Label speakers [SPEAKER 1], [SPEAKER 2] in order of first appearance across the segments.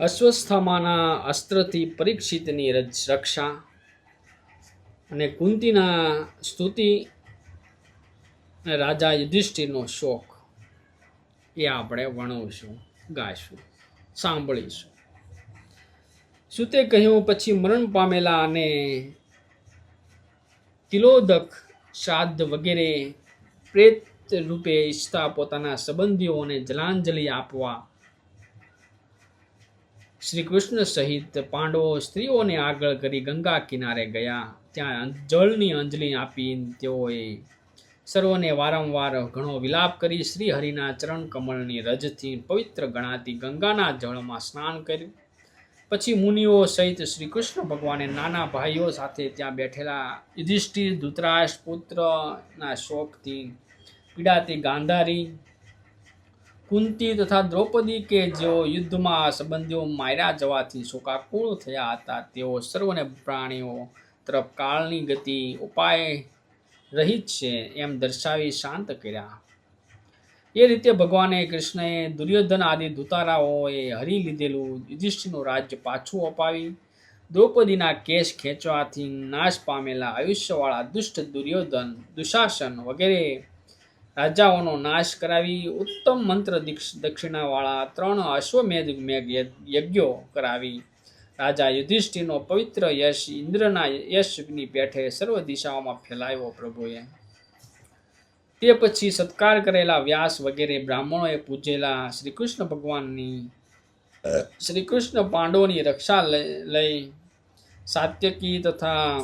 [SPEAKER 1] અશ્વસ્થામાના અસ્ત્રથી પરીક્ષિતની રક્ષા. અને કુંતીના સ્તુતિ અને રાજા યુધિષ્ઠિરનો શોખ એ આપણે વણવશું ગાઈશું, સાંભળીશું. સુતે કહ્યું, પછી મરણ પામેલા અને કિલોદક શ્રાદ્ધ વગેરે પ્રેત રૂપે ઈચ્છતા પોતાના સંબંધીઓને જલાંજલિ આપવા શ્રી કૃષ્ણ સહિત પાંડવો સ્ત્રીઓને આગળ કરી ગંગા કિનારે ગયા. ત્યાં જળની અંજલિ આપી તેઓએ સર્વને વારંવાર ઘણો વિલાપ કરી શ્રી હરિના ચરણ કમળની રજથી પવિત્ર ગણાતી ગંગાના જળમાં સ્નાન કર્યું. પછી મુનિઓ સહિત શ્રી કૃષ્ણ ભગવાને નાના ભાઈઓ સાથે ત્યાં બેઠેલા યુધિષ્ઠિર ધૂતરાશ પુત્રના શોકથી પીડાતી ગાંધારી કુંતી તથા દ્રૌપદી કે જેઓ યુદ્ધમાં સંબંધીઓ માર્યા જવાથી શોકાકુળ થયા હતા, તેઓ સર્વને પ્રાણીઓ તરફ કાળની ગતિ ઉપાય રહિત છે એમ દર્શાવી શાંત કર્યા. એ રીતે ભગવાને કૃષ્ણએ દુર્યોધન આદિ દુતારાઓએ હરી લીધેલું યુધિષ્ઠિરનું રાજ્ય પાછું અપાવી, દ્રૌપદીના કેશ ખેંચવાથી નાશ પામેલા આયુષ્યવાળા દુષ્ટ દુર્યોધન, દુશાસન વગેરે રાજાઓનો નાશ કરાવી ઉત્તમ મંત્ર દીક્ષ- દક્ષિણાવાળા ત્રણ અશ્વમેધ યજ્ઞો કરાવી. રાજા યુધિષ્ઠિરનો પવિત્ર યશ ઇન્દ્રના યશની પેઠે સર્વ દિશાઓમાં ફેલાયો પ્રભુએ. તે પછી સત્કાર કરેલા વ્યાસ વગેરે બ્રાહ્મણોએ પૂજેલા શ્રી કૃષ્ણ ભગવાનની શ્રી કૃષ્ણ પાંડવોની રક્ષા લઈ સાત્યકી તથા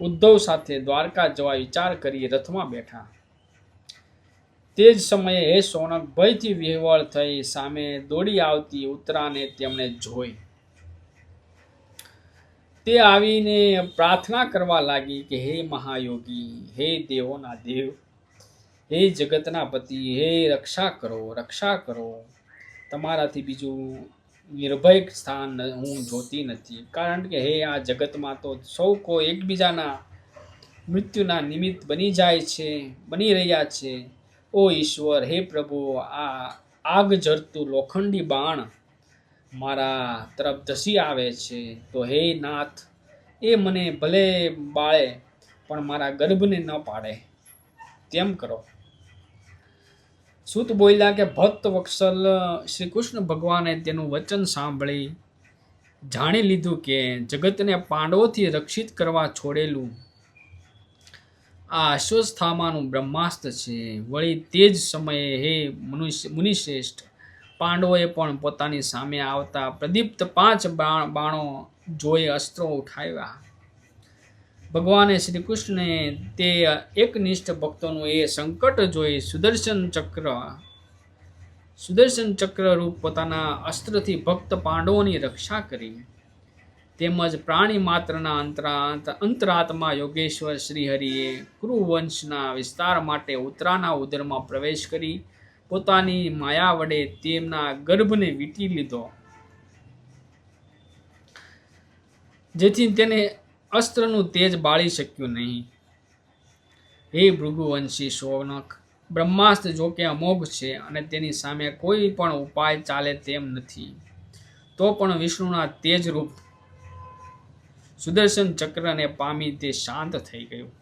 [SPEAKER 1] ઉદ્ધવ સાથે દ્વારકા જવા વિચાર કરી રથમાં બેઠા. તે જ સમયે હે સોનક ભયથી વિહવળ થઈ સામે દોડી આવતી ઉત્તરાને તેમણે જોઈ. તે આવીને પ્રાર્થના કરવા લાગી કે હે મહાયોગી, હે દેવોના દેવ, હે જગતના પતિ, હે રક્ષા કરો રક્ષા કરો. તમારાથી બીજું નિર્ભય સ્થાન હું જોતી નથી. કારણ કે હે આ જગતમાં તો સૌ કોઈ એકબીજાના મૃત્યુના નિમિત્ત બની જાય છે, બની રહ્યા છે. ઓ ઈશ્વર, હે પ્રભુ, આ આગ જરતું લોખંડી બાણ મારા તરફ ધસી આવે છે. તો હે નાથ, એ મને ભલે બાળે, પણ મારા ગર્ભને ન પાડે. તેમ કરો. સૂત બોલ્યા કે, ભક્ત વત્સલ શ્રી કૃષ્ણ ભગવાને તેનું વચન સાંભળી. જાણી લીધું કે જગતને પાંડવોથી રક્ષિત કરવા છોડેલું આ અશ્વસ્થામાનું બ્રહ્માસ્ત્ર છે. વળી તે જ સમયે હે મનુષ્ય, મુનિશ્રેષ્ઠ. પાંડવોએ પણ પોતાની સામે આવતા પ્રદીપ્ત પાંચ બાણો જોઈ અસ્ત્રો ઉઠાવ્યા. ભગવાને શ્રી કૃષ્ણે તે એકનિષ્ઠ ભક્તોનું એ સંકટ જોઈ સુદર્શન ચક્ર સુદર્શન ચક્ર રૂપ પોતાના અસ્ત્રથી ભક્ત પાંડવોની રક્ષા કરી. તેમજ પ્રાણી માત્રના અંતરા અંતરાત્મા યોગેશ્વર શ્રીહરિએ કુરુવંશના વિસ્તાર માટે ઉત્તરાના ઉદરમાં પ્રવેશ કરી પોતાની માયા વડે તેમના ગર્ભને વીંટી લીધો. જેથી તેને અસ્ત્રનું તેજ બાળી શક્યું નહીં. હે ભૃગુવંશી શોનક, બ્રહ્માસ્ત્ર જોકે અમોઘ છે અને તેની સામે કોઈ પણ ઉપાય ચાલે તેમ નથી. તો પણ વિષ્ણુના તેજ રૂપ સુદર્શન ચક્રને પામી તે શાંત થઈ ગયું.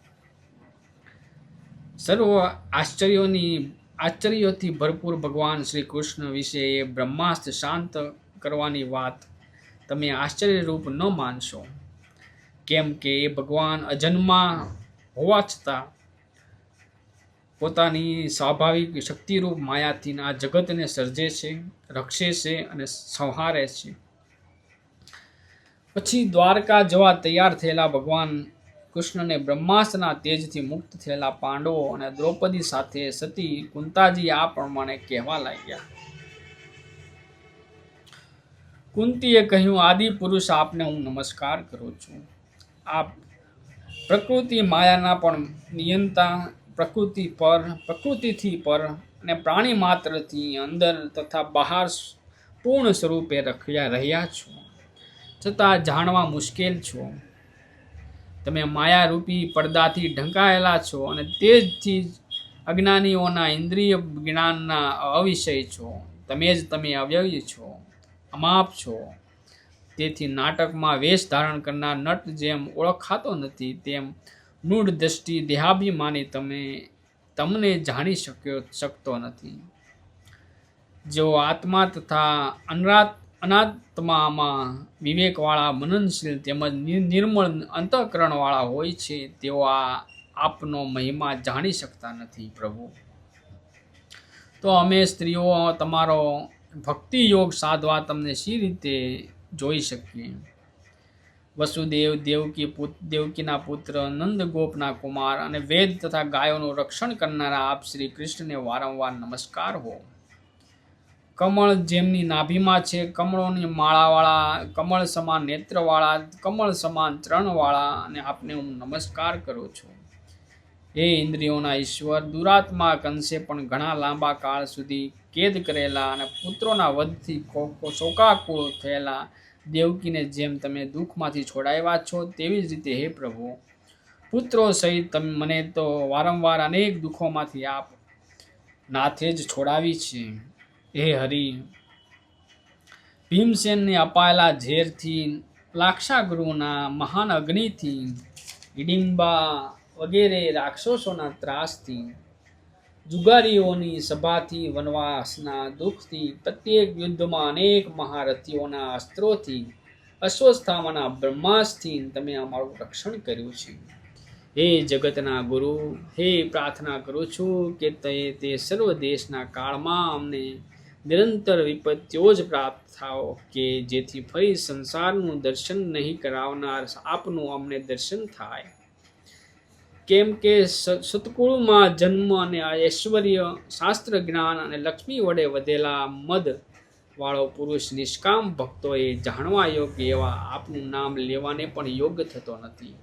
[SPEAKER 1] સર્વ આશ્ચર્યોની, આશ્ચર્યોથી ભરપૂર ભગવાન શ્રી કૃષ્ણ વિશે એ બ્રહ્માસ્ત્ર શાંત કરવાની વાત તમે આશ્ચર્યરૂપ ન માનશો. કેમ કે એ ભગવાન અજન્મા હોવા છતાં પોતાની સ્વાભાવિક શક્તિરૂપ માયાથી આ જગતને સર્જે છે, રક્ષે છે અને સંહારે છે. પછી દ્વારકા જવા તૈયાર થયેલા ભગવાન કૃષ્ણને બ્રહ્માસ્ત્રના તેજથી મુક્ત થયેલા પાંડવો અને દ્રૌપદી સાથે સતી કુંતાજી આ પ્રમાણે કહેવા લાગ્યા. કુંતીએ કહ્યું, આદિ પુરુષ, આપને હું નમસ્કાર કરું છું. આપ પ્રકૃતિ માયાના પણ નિયંતા, પ્રકૃતિ પર, પ્રકૃતિથી પર અને પ્રાણી માત્રથી અંદર તથા બહાર પૂર્ણ સ્વરૂપે રખ્યા રહ્યા છો. છતાં જાણવા મુશ્કેલ છો. તમે માયારૂપી પડદાથી ઢંકાયેલા છો અને તે જ અજ્ઞાનીઓના ઇન્દ્રિય જ્ઞાનના અવિષય છો. તમે જ તમે અવ્યય છો, અમાપ છો. તેથી નાટકમાં વેશ ધારણ કરનાર નટ જેમ ઓળખાતો નથી, તેમ નૂઢ દ્રષ્ટિ દેહાભિમાની તમે તમને જાણી શક્યો, શકતો નથી. જેઓ આત્મા તથા અનરાત અનાત્મામાં વિવેકવાળા, મનનશીલ તેમજ નિર્મળ અંતઃકરણવાળા હોય છે, તેઓ આ આપનો મહિમા જાણી શકતા નથી પ્રભુ. તો અમે સ્ત્રીઓ, તમારો ભક્તિ યોગ સાધવા તમને સી રીતે જોઈ શકીએ? વસુદેવ, દેવકી દેવકીના પુત્ર, નંદગોપના કુમાર અને વેદ તથા ગાયોનું રક્ષણ કરનારા આપ શ્રી કૃષ્ણને વારંવાર નમસ્કાર હો. કમળ જેમની નાભીમાં છે, કમળોની માળાવાળા, કમળ સમાન નેત્રવાળા, કમળ સમાન ત્રણવાળા અને આપને હું નમસ્કાર કરું છું. હે ઇન્દ્રિયોના ઈશ્વર, દુરાત્મા કંસે પણ ઘણા લાંબા કાળ સુધી કેદ કરેલા અને પુત્રોના વધથી શોકાકુળ થયેલા દેવકીને જેમ તમે દુઃખમાંથી છોડાવ્યા છો, તેવી જ રીતે હે પ્રભુ, પુત્રો સહિત તમે, મને તો વારંવાર અનેક દુઃખોમાંથી આપ નાથે જ છોડાવી છે. હે હરિ. ભીમસેનને અપાયેલા ઝેરથી લાક્ષાગૃહના મહાન અગ્નિથી હિડિંબા વગેરે રાક્ષસોના ત્રાસથી જુગારીઓની સભાથી વનવાસના દુઃખથી પ્રત્યેક યુદ્ધમાં અનેક મહારથીઓના અસ્ત્રોથી અશ્વસ્થામાના બ્રહ્માસ્થી તમે અમારું રક્ષણ કર્યું છે. હે જગતના ગુરુ, હે પ્રાર્થના કરું છું કે તે તે સર્વ દેશના કાળમાં અમને નિરંતર વિપત્તિઓ જ પ્રાપ્ત થાઓ કે જેથી ફરી સંસારનું દર્શન નહીં કરાવનાર આપનું અમને દર્શન થાય. કેમ કે સતકુળમાં જન્મ અને ઐશ્વર્ય, શાસ્ત્ર જ્ઞાન અને લક્ષ્મી વડે વધેલા મદ વાળો પુરુષ નિષ્કામ ભક્તોએ જાણવા યોગ્ય એવા આપનું નામ લેવાને પણ યોગ્ય થતો નથી.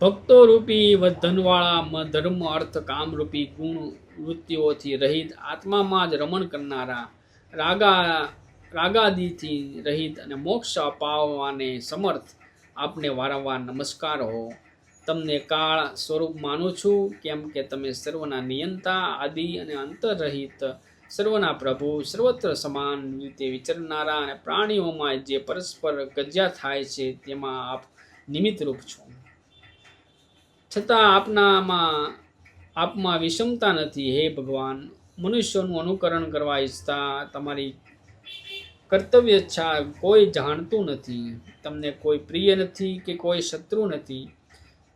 [SPEAKER 1] ભક્તો રૂપી વધનવાળા ધનવાળા ધર્મ, અર્થ, કામરૂપી ગુણ વૃત્તિઓથી રહિત આત્મામાં જ રમણ કરનારા રાગા, રાગાદીથી રહિત અને મોક્ષ અપાવવાને સમર્થ આપને વારંવાર નમસ્કાર હો. તમને કાળ સ્વરૂપ માનું છું, કેમ કે તમે સર્વના નિયંતા, આદિ અને અંતરરહિત સર્વના પ્રભુ, સર્વત્ર સમાન રીતે વિચરનારા અને પ્રાણીઓમાં જે પરસ્પર ગજ્યા થાય છે, તેમાં આપ નિમિત્ત રૂપ છો. છતાં આપનામાં આપમાં વિષમતા નથી. હે ભગવાન, મનુષ્યોનું અનુકરણ કરવા ઈચ્છતા તમારી કર્તવ્ય ઈચ્છા કોઈ જાણતું નથી. તમને કોઈ પ્રિય નથી કે કોઈ શત્રુ નથી.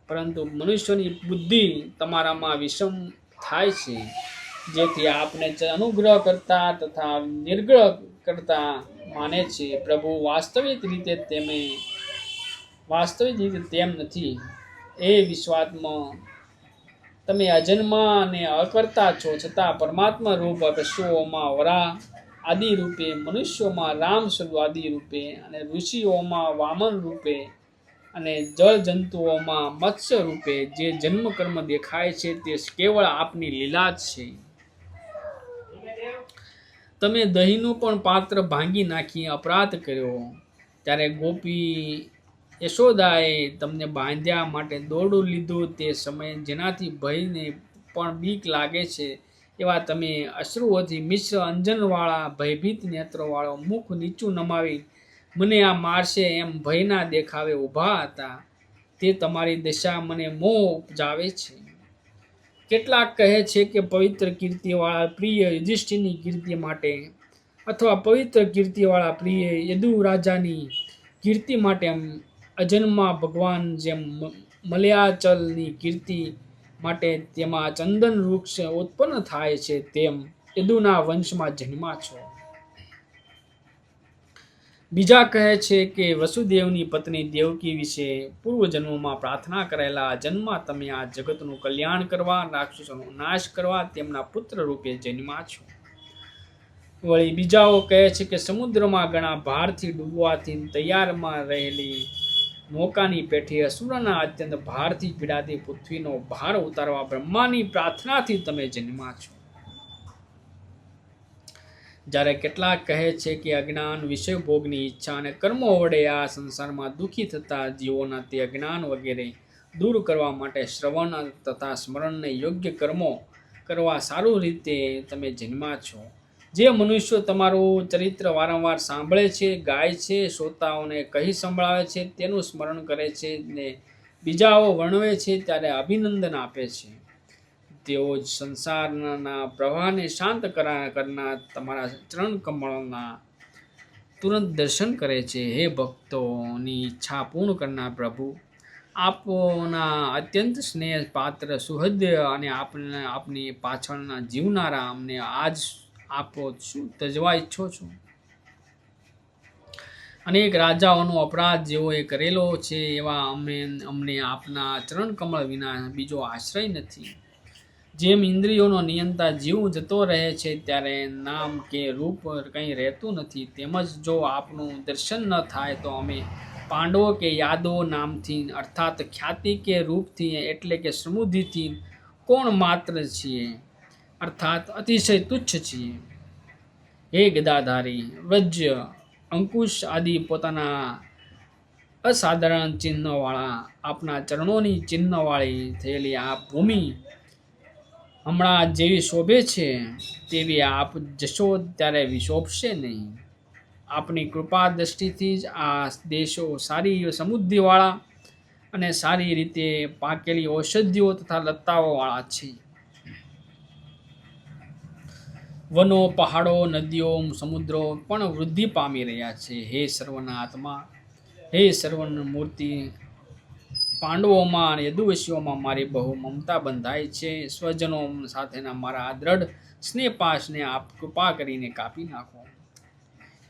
[SPEAKER 1] પરંતુ મનુષ્યની બુદ્ધિ તમારામાં વિષમ થાય છે. જેથી આપને અનુગ્રહ કરતા તથા નિર્ગ્રહ કરતા માને છે. પ્રભુ વાસ્તવિક રીતે તેમે, વાસ્તવિક રીતે તેમ નથી. એ વિશ્વાત્મા તમે અજન્મા અને અકર્તા છો છતાં પરમાત્મા રૂપ પશુઓમાં વરા આદિ રૂપે, મનુષ્યોમાં રામ સ્વરૂપ આદિ રૂપે અને ઋષિઓમાં વામન રૂપે અને જળ જંતુઓમાં મત્સ્ય રૂપે જે જન્મ કર્મ દેખાય છે તે કેવળ આપની લીલા જ છે. તમે દહીંનું પણ પાત્ર ભાંગી નાખી અપરાધ કર્યો. ત્યારે ગોપી યશોદાએ તમને બાંધ્યા માટે દોરડું લીધું તે સમયે જેનાથી ભયને પણ બીક લાગે છે. એવા તમે અશ્રુઓથી મિશ્ર અંજનવાળા ભયભીત નેત્રોવાળો મુખ નીચું નમાવી, મને આ મારશે એમ ભયના દેખાવે ઊભા હતા. તે તમારી દશા મને મોહ ઉપજાવે છે. કેટલાક કહે છે કે પવિત્ર કીર્તિવાળા પ્રિય યુધિષ્ઠિરની કીર્તિ માટે અથવા પવિત્ર કીર્તિવાળા પ્રિય યદુ રાજાની કીર્તિ માટે અજન્મા ભગવાન જેમ મલયાચલની કીર્તિ માટે તેમાં ચંદન વૃક્ષ ઉત્પન્ન થાય છે તેમ યદુના વંશમાં જન્મા છો. બીજા કહે છે કે વસુદેવની પત્ની દેવકી વિશે પૂર્વજન્મમાં પ્રાર્થના કરેલા જન્મમાં તમે આ જગતનું કલ્યાણ કરવા, રાક્ષસોનો નાશ કરવા તેમના પુત્ર રૂપે જન્મા છો. વળી બીજાઓ કહે છે કે સમુદ્રમાં ઘણા ભારથી ડૂબવાથી તૈયારમાં રહેલી નૌકાની પેઠે અસુરના અત્યંત ભારથી પીડાતી પૃથ્વીનો ભાર ઉતારવા બ્રહ્માની પ્રાર્થનાથી તમે જન્મા છો. જ્યારે કેટલાક કહે છે કે અજ્ઞાન વિષય ભોગની ઈચ્છા અને કર્મો વડે આ સંસારમાં દુઃખી થતા જીવોના તે અજ્ઞાન વગેરે દૂર કરવા માટે શ્રવણ તથા સ્મરણને યોગ્ય કર્મો કરવા સારું રીતે તમે જન્મા છો. જે મનુષ્યો તમારું ચરિત્ર વારંવાર સાંભળે છે, ગાય છે, શ્રોતાઓને કહી સંભળાવે છે, તેનું સ્મરણ કરે છે ને બીજાઓ વર્ણવે છે, ત્યારે અભિનંદન આપે છે. તેઓ જ સંસારના પ્રવાહને શાંત કરા, કરનાર તમારા ચરણ કમળોના તુરંત દર્શન કરે છે. હે ભક્તોની ઈચ્છા પૂર્ણ કરનાર પ્રભુ, આપના અત્યંત સ્નેહ પાત્ર સુહૃદય અને આપને, આપની પાછળના જીવનારા અમને આજ આપો શું તજવા ઈચ્છો છો? અનેક રાજાઓનો અપરાધ જેઓએ કરેલો છે, એવા અમે અમને આપના ચરણ કમળ વિના બીજો આશ્રય નથી. જેમ ઇન્દ્રિયોનો નિયંતા જીવ જતો રહે છે, ત્યારે નામ કે રૂપ કંઈ રહેતું નથી. તેમજ જો આપનું દર્શન ન થાય, તો અમે પાંડવો કે યાદવો નામથી, અર્થાત ખ્યાતિ કે રૂપથી, એટલે કે સમૃદ્ધિથી કોણ માત્ર છીએ? અર્થાત અતિશય તુચ્છ છીએ હે ગદાધારી વજ્ય અંકુશ આદિ પોતાના અસાધારણ ચિહ્નવાળા આપના ચરણોની ચિહ્નવાળી થયેલી આ ભૂમિ હમણાં જેવી શોભે છે તેવી આપ જશો ત્યારે વિશોભશે નહીં આપની કૃપા દ્રષ્ટિથી જ આ દેશો સારી સમૃદ્ધિવાળા અને સારી રીતે પાકેલી ઔષધિઓ તથા લતાઓવાળા છે વનો, પહાડો, નદીઓ, સમુદ્રો પણ વૃદ્ધિ પામી રહ્યા છે. હે સર્વના આત્મા હે સર્વન મૂર્તિ પાંડવોમાં અને યદુવશીઓમાં મારી બહુ મમતા બંધાય છે. સ્વજનો સાથેના મારા આ દ્રઢ સ્નેહપાશને આપ કૃપા કરીને કાપી નાખો.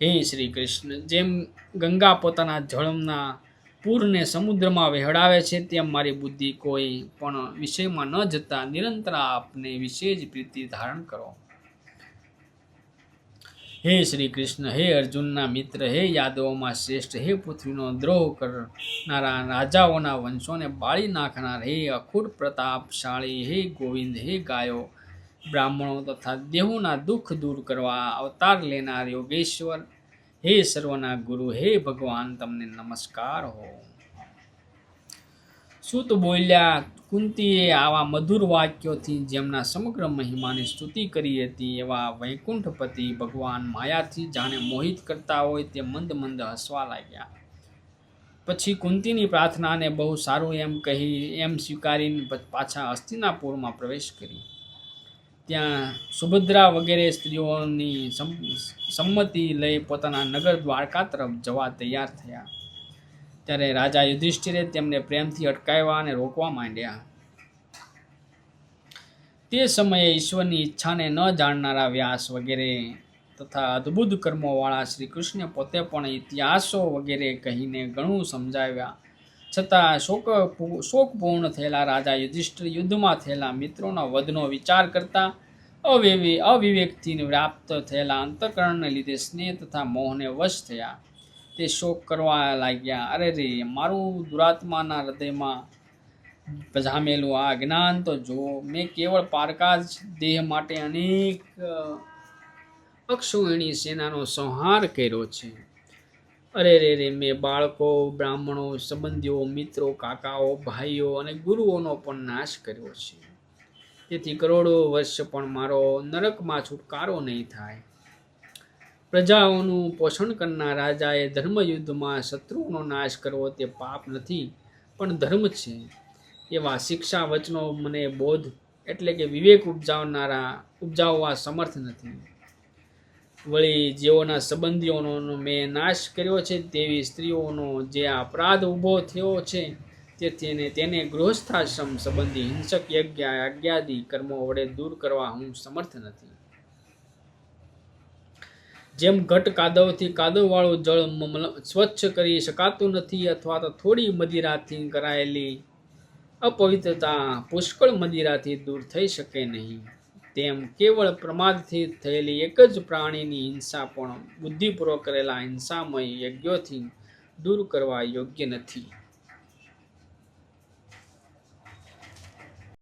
[SPEAKER 1] હે શ્રી કૃષ્ણ, જેમ ગંગા પોતાના જળમના પૂરને સમુદ્રમાં વહેડાવે છે, તેમ મારી બુદ્ધિ કોઈ પણ વિષયમાં ન જતા નિરંતર આપને વિશે જ પ્રીતિ ધારણ કરો. હે શ્રી કૃષ્ણ, હે અર્જુનના મિત્ર, હે યાદવોમાં શ્રેષ્ઠ, હે પૃથ્વીનો દ્રોહ કરનારા રાજાઓના વંશોને બાળી નાખનાર, હે અખૂટ પ્રતાપશાળી, હે ગોવિંદ, હે ગાયો, બ્રાહ્મણો તથા દેહોના દુઃખ દૂર કરવા અવતાર લેનાર યોગેશ્વર, હે સર્વના ગુરુ, હે ભગવાન, તમને નમસ્કાર હો. સુત બોલ્યા? કુંતીએ આવા મધુર વાક્યોથી જેમના સમગ્ર મહિમાની સ્તુતિ કરી હતી, એવા વૈકુંઠપતિ ભગવાન માયાથી જાણે મોહિત કરતા હોય તે મંદ મંદ હસવા લાગ્યા. પછી કુંતીની પ્રાર્થનાને બહુ સારું એમ કહી, એમ સ્વીકારીને પાછા હસ્તિનાપુરમાં પ્રવેશ કરી. ત્યાં સુભદ્રા વગેરે સ્ત્રીઓની સંમતિ લઈ પોતાના નગર દ્વારકા તરફ જવા તૈયાર થયા. ત્યારે રાજા યુધિષ્ઠિરે તેમને પ્રેમથી અટકાવ્યા અને રોકવા માંડ્યા. તે સમયે ઈશ્વરની ઈચ્છાને ન જાણનારા વ્યાસ વગેરે તથા અદ્ભુત કર્મોવાળા શ્રી કૃષ્ણ પોતે પણ ઇતિહાસો વગેરે કહીને ઘણું સમજાવ્યા. છતાં શોક શોકપૂર્ણ થયેલા રાજા યુધિષ્ઠિર યુદ્ધમાં થયેલા મિત્રોના વધનો વિચાર કરતા અવિવે, અવિવેકથી વ્યાપ્ત થયેલા અંતકરણને લીધે સ્નેહ તથા મોહને વશ થયા. તે શોક કરવા લાગ્યા. અરે રે, મારું દુરાત્માના હૃદયમાં જામેલું આ જ્ઞાન તો જુઓ મેં કેવળ પારકા જ દેહ માટે અનેક અક્ષોહિણી સેનાનો સંહાર કર્યો છે. અરે રે રે, મેં બાળકો, બ્રાહ્મણો, સંબંધીઓ, મિત્રો, કાકાઓ, ભાઈઓ અને ગુરુઓનો પણ નાશ કર્યો છે. તેથી કરોડો વર્ષ પણ મારો નરકમાં છુટકારો નહીં થાય. પ્રજાઓનું પોષણ કરનાર રાજાએ ધર્મયુદ્ધમાં શત્રુઓનો નાશ કરવો તે પાપ નથી, પણ ધર્મ છે. એવા શિક્ષા વચનો મને બોધ એટલે કે વિવેક ઉપજાવનારા, ઉપજાવવા સમર્થ નથી. વળી જેઓના સંબંધીઓનો મેં નાશ કર્યો છે, તેવી સ્ત્રીઓનો જે અપરાધ ઊભો થયો છે, તે તેને તેને ગૃહસ્થાશ્રમ સંબંધી હિંસક યજ્ઞ આજ્ઞાદિ કર્મો વડે દૂર કરવા હું સમર્થ નથી. જેમ ઘટ કાદવથી કાદવવાળું જળ સ્વચ્છ કરી શકાતું નથી અથવા તો થોડી મદિરાથી કરાયેલી અપવિત્રતા પુષ્કળ મદિરાથી દૂર થઈ શકે નહીં. તેમ કેવળ પ્રમાદથી થયેલી એક જ પ્રાણીની હિંસા પણ બુદ્ધિપૂર્વક કરેલા હિંસામય યજ્ઞોથી દૂર કરવા યોગ્ય નથી.